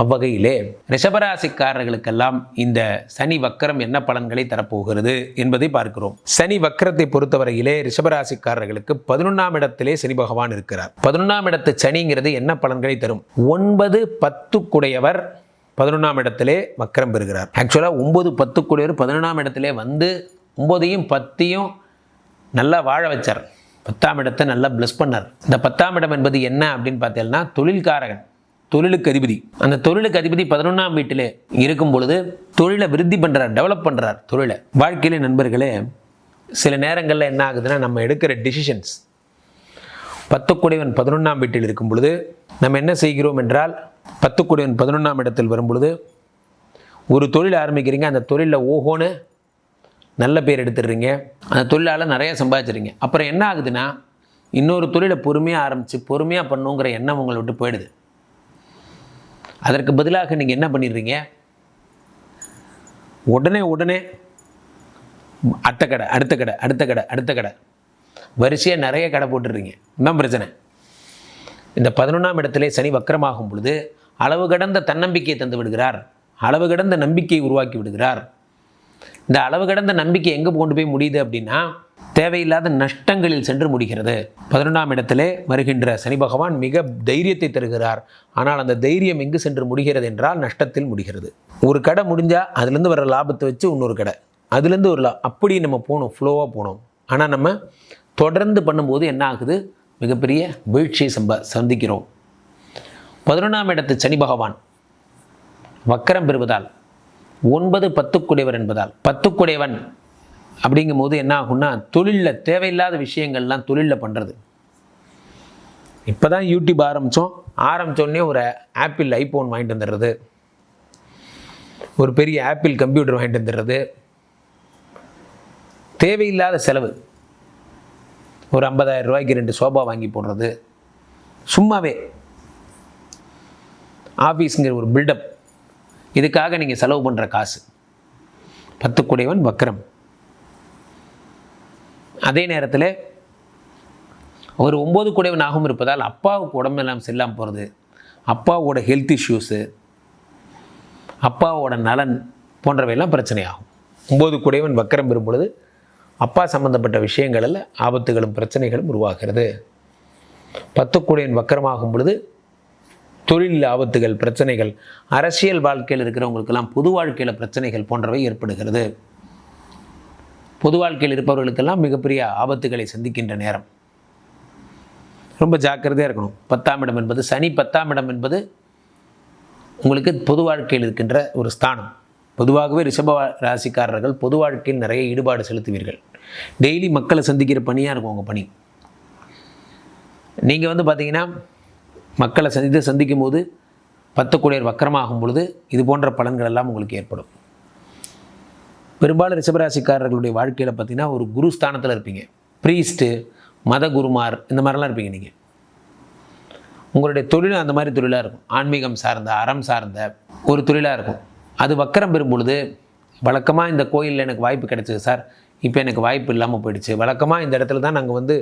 அவ்வகையிலே ரிஷபராசிக்காரர்களுக்கெல்லாம் இந்த சனி வக்கரம் என்ன பலன்களை தரப்போகிறது என்பதை பார்க்கிறோம். சனி வக்கரத்தை பொறுத்தவரையிலே ரிஷபராசிக்காரர்களுக்கு பதினொன்றாம் இடத்திலே சனி பகவான் இருக்கிறார். பதினொன்றாம் இடத்து சனிங்கிறது என்ன பலன்களை தரும்? ஒன்பது பத்துக்குடையவர் பதினொன்றாம் இடத்திலே வக்கரம் பெறுகிறார். ஆக்சுவலாக ஒன்பது பத்துக்குடையவர் பதினொன்றாம் இடத்திலே வந்து ஒன்பதையும் பத்தையும் நல்லா வாழ வச்சார். பத்தாம் இடத்தை நல்லா ப்ளஸ் பண்ணார். இந்த பத்தாம் இடம் என்பது என்ன அப்படின்னு பார்த்தீங்கன்னா தொழில்காரகன். தொழிலுக்கு அதிபதி. அந்த தொழிலுக்கு அதிபதி பதினொன்றாம் வீட்டிலே இருக்கும் பொழுது தொழிலை விருத்தி பண்ணுறார் டெவலப் பண்ணுறார் தொழிலை. வாழ்க்கையில நண்பர்களே சில நேரங்களில் என்ன ஆகுதுன்னா நம்ம எடுக்கிற டிசிஷன்ஸ் பத்துக்குடையவன் பதினொன்றாம் வீட்டில் இருக்கும் பொழுது நம்ம என்ன செய்கிறோம் என்றால் பத்துக்குடையவன் பதினொன்றாம் இடத்தில் வரும் பொழுது ஒரு தொழில் ஆரம்பிக்கிறீங்க அந்த தொழிலில் ஓஹோன்னு நல்ல பேர் எடுத்துடுறீங்க. அந்த தொழிலால் நிறைய சம்பாதிச்சிருங்க அப்புறம் என்ன ஆகுதுன்னா இன்னொரு தொழிலை பொறுமையாக ஆரம்பித்து பொறுமையாக பண்ணுங்கிற எண்ணம் உங்களை விட்டு போயிடுது. அதற்கு பதிலாக நீங்கள் என்ன பண்ணிடுறீங்க? உடனே உடனே அடுத்த கடை அடுத்த கடை அடுத்த கடை அடுத்த கடை. வரிசையாக நிறைய கடை போட்டுடுறீங்க. என்ன பிரச்சனை? இந்த பதினொன்றாம் இடத்திலே சனி வக்கரமாகும் பொழுது அளவு கடந்த தன்னம்பிக்கையை தந்து விடுகிறார். அளவு கடந்த நம்பிக்கையை உருவாக்கி விடுகிறார். இந்த அளவு கடந்த நம்பிக்கை எங்கே கொண்டு போய் முடியுது அப்படின்னா தேவையில்லாத நஷ்டங்களில் சென்று முடிகிறது. பதினொன்றாம் இடத்திலே வருகின்ற சனி பகவான் மிக தைரியத்தை தருகிறார். ஆனால் அந்த தைரியம் எங்கு சென்று முடிகிறது என்றால் நஷ்டத்தில் முடிகிறது. ஒரு கடை முடிஞ்சால் அதுலேருந்து வர லாபத்தை வச்சு இன்னொரு கடை. அதுலேருந்து ஒரு லா அப்படி நம்ம போகணும் ஃப்ளோவாக போகணும். ஆனால் நம்ம தொடர்ந்து பண்ணும்போது என்ன ஆகுது? மிகப்பெரிய வீழ்ச்சியை சம்ப சந்திக்கிறோம். பதினொன்றாம் இடத்து சனி பகவான் வக்கரம் பெறுவதால் ஒன்பது பத்துக்குடையவர் என்பதால் பத்துக்குடையவன் அப்படிங்கும்போது என்ன ஆகும்னா தொழிலில் தேவையில்லாத விஷயங்கள்லாம் தொழிலில் பண்ணுறது இப்போ தான் யூடியூப் ஆரம்பித்தோம் ஆரம்பித்தோடனே ஒரு ஆப்பிள் ஐஃபோன் வாங்கிட்டு வந்துடுறது. ஒரு பெரிய ஆப்பிள் கம்ப்யூட்டர் வாங்கிட்டு வந்துடுறது. தேவையில்லாத செலவு. ஒரு ஐம்பதாயிரம் ரூபாய்க்கு ரெண்டு சோபா வாங்கி போடுறது. சும்மாவே. ஆஃபீஸுங்கிற ஒரு பில்டப் இதுக்காக நீங்கள் செலவு பண்ணுற காசு. பத்துக்குடையவன் வக்ரம். அதே நேரத்தில் ஒரு ஒம்பது ஆகும் இருப்பதால் அப்பாவுக்கு உடம்பெல்லாம் செல்லாமல் போகிறது அப்பாவோட ஹெல்த் இஷ்யூஸு அப்பாவோட நலன் போன்றவையெல்லாம் பிரச்சனையாகும். ஒம்பது குடைவன் வக்கரம் பெறும் பொழுது அப்பா சம்பந்தப்பட்ட விஷயங்களில் ஆபத்துகளும் பிரச்சனைகளும் உருவாகிறது. பத்து பத்துக்குடையன் வக்கரமாகும் பொழுது தொழில் ஆபத்துகள் பிரச்சனைகள் அரசியல் வாழ்க்கையில் இருக்கிறவங்களுக்கெல்லாம் பொது வாழ்க்கையில் பிரச்சனைகள் போன்றவை ஏற்படுகிறது. பொது வாழ்க்கையில் இருப்பவர்களுக்கெல்லாம் மிகப்பெரிய ஆபத்துகளை சந்திக்கின்ற நேரம். ரொம்ப ஜாக்கிரதையாக இருக்கணும். பத்தாம் இடம் என்பது சனி பத்தாம் இடம் என்பது உங்களுக்கு பொது வாழ்க்கையில் இருக்கின்ற ஒரு ஸ்தானம். பொதுவாகவே ரிஷப ராசிக்காரர்கள் பொது வாழ்க்கையில் நிறைய ஈடுபாடு செலுத்துவீர்கள். டெய்லி மக்களை சந்திக்கிற பணியாக இருக்கும் உங்கள் பணி. நீங்கள் வந்து பார்த்தீங்கன்னா மக்களை சந்தித்து சந்திக்கும் போது பத்துக்குடையர் வக்கரமாகும் பொழுது இது போன்ற பலன்கள் எல்லாம் உங்களுக்கு ஏற்படும். பெரும்பாலும் ரிஷபராசிக்காரர்களுடைய வாழ்க்கையில் பார்த்தீங்கன்னா ஒரு குரு ஸ்தானத்தில் இருப்பீங்க. ப்ரீஸ்ட்டு மத குருமார் இந்த மாதிரிலாம் இருப்பீங்க நீங்கள் உங்களுடைய தொழிலும் அந்த மாதிரி தொழிலாக இருக்கும். ஆன்மீகம் சார்ந்த அறம் சார்ந்த ஒரு தொழிலாக இருக்கும். அது வக்கரம் பெறும் பொழுது வழக்கமாக இந்த கோயிலில் எனக்கு வாய்ப்பு கிடைச்சிது சார். இப்போ எனக்கு வாய்ப்பு இல்லாமல் போயிடுச்சு. வழக்கமாக இந்த இடத்துல தான் நாங்கள் வந்து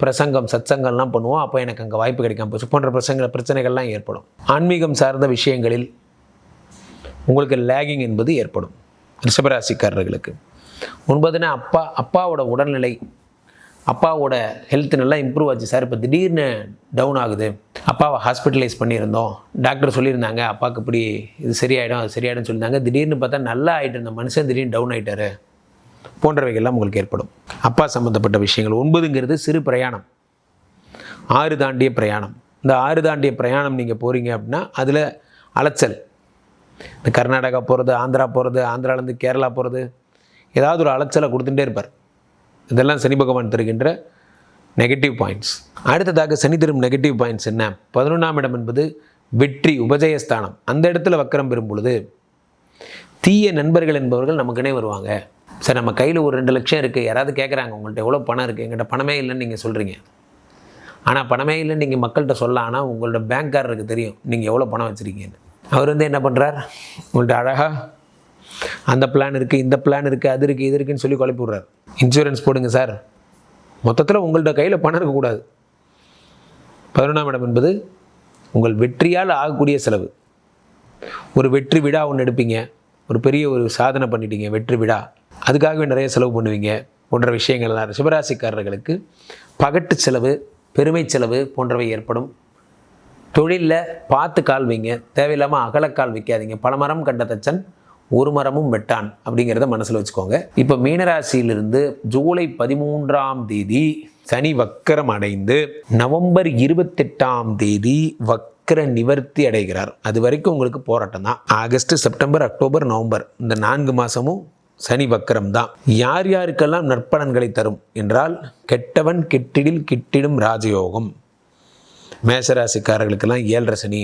பிரசங்கம் சத்சங்கம்லாம் பண்ணுவோம். அப்போ எனக்கு அங்கே வாய்ப்பு கிடைக்காம போச்சு. போன்ற பிரசங்க பிரச்சனைகள்லாம் ஏற்படும். ஆன்மீகம் சார்ந்த விஷயங்களில் உங்களுக்கு லேகிங் என்பது ஏற்படும். ரிஷபராசிக்காரர்களுக்கு. ஒன்பதுனா அப்பா அப்பாவோட உடல்நிலை அப்பாவோட ஹெல்த் நல்லா இம்ப்ரூவ் ஆச்சு சார் இப்போ திடீர்னு டவுன் ஆகுது. அப்பாவை ஹாஸ்பிட்டலைஸ் பண்ணியிருந்தோம். டாக்டர் சொல்லியிருந்தாங்க அப்பாவுக்கு இப்படி இது சரியாயிடும் அது சரியாயிடும்னு சொல்லியிருந்தாங்க. திடீர்னு பார்த்தா நல்லா ஆகிட்டு இருந்த மனுஷன் திடீர்னு டவுன் ஆகிட்டாரு போன்றவைகள்லாம் உங்களுக்கு ஏற்படும். அப்பா சம்மந்தப்பட்ட விஷயங்கள். ஒன்பதுங்கிறது சிறு பிரயாணம். ஆறு தாண்டிய பிரயாணம். இந்த ஆறு தாண்டிய பிரயாணம் நீங்கள் போகிறீங்க அப்படின்னா அதில் அலைச்சல் இந்த கர்நாடகா போகிறது ஆந்திரா போகிறது ஆந்திராலேருந்து கேரளா போகிறது ஏதாவது ஒரு அலைச்சலை கொடுத்துட்டே இருப்பார். இதெல்லாம் சனி பகவான் தருகின்ற நெகட்டிவ் பாயிண்ட்ஸ் அடுத்ததாக சனி தரும் நெகட்டிவ் பாயிண்ட்ஸ் என்ன? பதினொன்றாம் இடம் என்பது வெற்றி உபஜயஸ்தானம். அந்த இடத்துல வக்கரம் பெறும் பொழுது தீய நண்பர்கள் என்பவர்கள் நமக்குனே வருவாங்க. சார் நம்ம கையில் ஒரு ரெண்டு லட்சம் இருக்குது யாராவது கேட்குறாங்க உங்கள்கிட்ட எவ்வளோ பணம் இருக்குது எங்கிட்ட பணமே இல்லைன்னு நீங்கள் சொல்கிறீங்க ஆனால் பணமே இல்லைன்னு நீங்கள் மக்கள்கிட்ட சொல்ல ஆனால் உங்களோட பேங்க்காரருக்கு தெரியும் நீங்கள் எவ்வளோ பணம் வச்சுருக்கீங்கன்னு. அவர் வந்து என்ன பண்ணுறார் உங்கள்கிட்ட அழகாக அந்த பிளான் இருக்குது இந்த பிளான் இருக்குது அது இருக்குது இது இருக்குன்னு சொல்லி குழப்பி விட்றாரு. இன்சூரன்ஸ் போடுங்க சார் மொத்தத்தில் உங்கள்கிட்ட கையில் பணம் இருக்கக்கூடாது பதினொன்றாம் இடம் என்பது உங்கள் வெற்றியால் ஆகக்கூடிய செலவு. ஒரு வெற்றி விழா ஒன்று எடுப்பீங்க. ஒரு பெரிய ஒரு சாதனை பண்ணிட்டீங்க வெற்றி விழா. அதுக்காகவே நிறைய செலவு பண்ணுவீங்க. போன்ற விஷயங்கள்லாம் சிவராசிக்காரர்களுக்கு பகட்டு செலவு பெருமை செலவு போன்றவை ஏற்படும். தொழிலில் பார்த்து கால் வைங்க. தேவையில்லாமல் அகலக்கால் வைக்காதீங்க. பலமரம் கண்ட தச்சன் ஒரு மரமும் வெட்டான் அப்படிங்கிறத மனசில் வச்சுக்கோங்க. இப்போ மீனராசியிலிருந்து ஜூலை பதிமூன்றாம் தேதி சனி வக்கரம் அடைந்து நவம்பர் இருபத்தெட்டாம் தேதி வக்கர நிவர்த்தி அடைகிறார். அது வரைக்கும் உங்களுக்கு போராட்டம் தான். ஆகஸ்ட் செப்டம்பர் அக்டோபர் நவம்பர் இந்த நான்கு மாதமும் சனி வக்கரம் தான். யார் யாருக்கெல்லாம் நற்பலன்களை தரும் என்றால் கெட்டவன் கெட்டிடில் கிட்டிடும் ராஜயோகம். மேசராசிக்காரர்களுக்கெல்லாம் ஏழரை சனி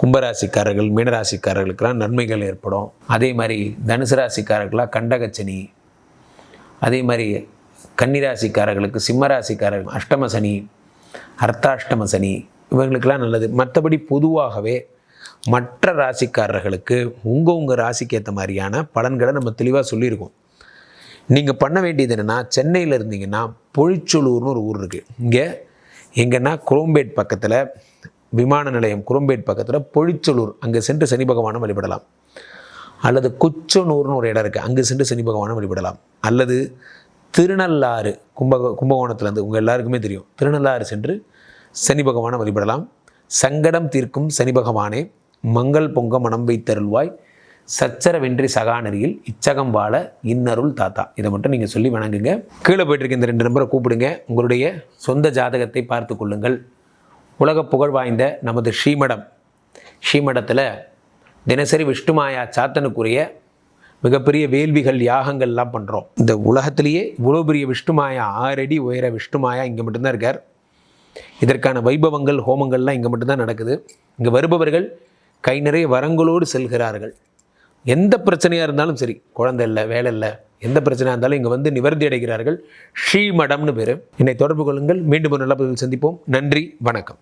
கும்பராசிக்காரர்கள் மீனராசிக்காரர்களுக்கெல்லாம் நன்மைகள் ஏற்படும். அதே மாதிரி தனுசு ராசிக்காரர்களாக கண்டகச்சனி அதே மாதிரி கன்னிராசிக்காரர்களுக்கு சிம்மராசிக்காரர்கள் அஷ்டம சனி அர்த்தாஷ்டம சனி இவங்களுக்கெல்லாம் நல்லது. மற்றபடி பொதுவாகவே மற்ற ராசிக்காரர்களுக்கு உங்கள் உங்கள் ராசிக்கு ஏற்ற மாதிரியான பலன்களை நம்ம தெளிவாக சொல்லியிருக்கோம். நீங்கள் பண்ண வேண்டியது என்னென்னா சென்னையில் இருந்தீங்கன்னா பொழிச்சொலூர்னு ஒரு ஊர் இருக்குது இங்கே எங்கன்னா குரோம்பேட் பக்கத்தில் விமான நிலையம் குரோம்பேட் பக்கத்தில் பொழிச்சலூர். அங்கே சென்று சனி பகவானை வழிபடலாம். அல்லது குச்சனூர்னு ஒரு இடம் இருக்குது அங்கே சென்று சனி பகவானை வழிபடலாம். அல்லது திருநள்ளாறு கும்ப கும்பகோணத்துலேருந்து உங்கள் எல்லாருக்குமே தெரியும். திருநள்ளாறு சென்று சனி பகவானை வழிபடலாம். சங்கடம் தீர்க்கும் சனி பகவானே மங்கள் பொங்க மனம் வைத்தருள்வாய். சச்சரவின்றி சகாநெறியில் இச்சகம் வாழ இன்னருள் தாத்தா. இதை மட்டும் நீங்கள் சொல்லி வணங்குங்க. கீழே போயிட்டு இருக்க இந்த ரெண்டு நம்பரை கூப்பிடுங்க. உங்களுடைய சொந்த ஜாதகத்தை பார்த்து கொள்ளுங்கள். உலக புகழ் வாய்ந்த நமது ஸ்ரீமடம். ஸ்ரீமடத்தில் தினசரி விஷ்ணுமாயா சாத்தனுக்குரிய மிகப்பெரிய வேள்விகள் யாகங்கள்லாம் பண்ணுறோம் இந்த உலகத்திலேயே இவ்வளோ பெரிய விஷ்ணுமாயா ஆறடி உயர விஷ்ணுமாயா இங்கே மட்டும்தான் இருக்கார். இதற்கான வைபவங்கள் ஹோமங்கள்லாம் இங்கே மட்டும்தான் நடக்குது. இங்கே வருபவர்கள் கை நிறைய வரங்களோடு செல்கிறார்கள். எந்த பிரச்சனையாக இருந்தாலும் சரி குழந்தை இல்லை வேலை இல்லை எந்த பிரச்சனையாக இருந்தாலும் இங்கே வந்து நிவர்த்தி அடைகிறார்கள் ஸ்ரீமடம்னு பேர். என்னை தொடர்பு கொள்ளுங்கள். மீண்டும் ஒரு நல்ல பதிவில் சந்திப்போம். நன்றி வணக்கம்.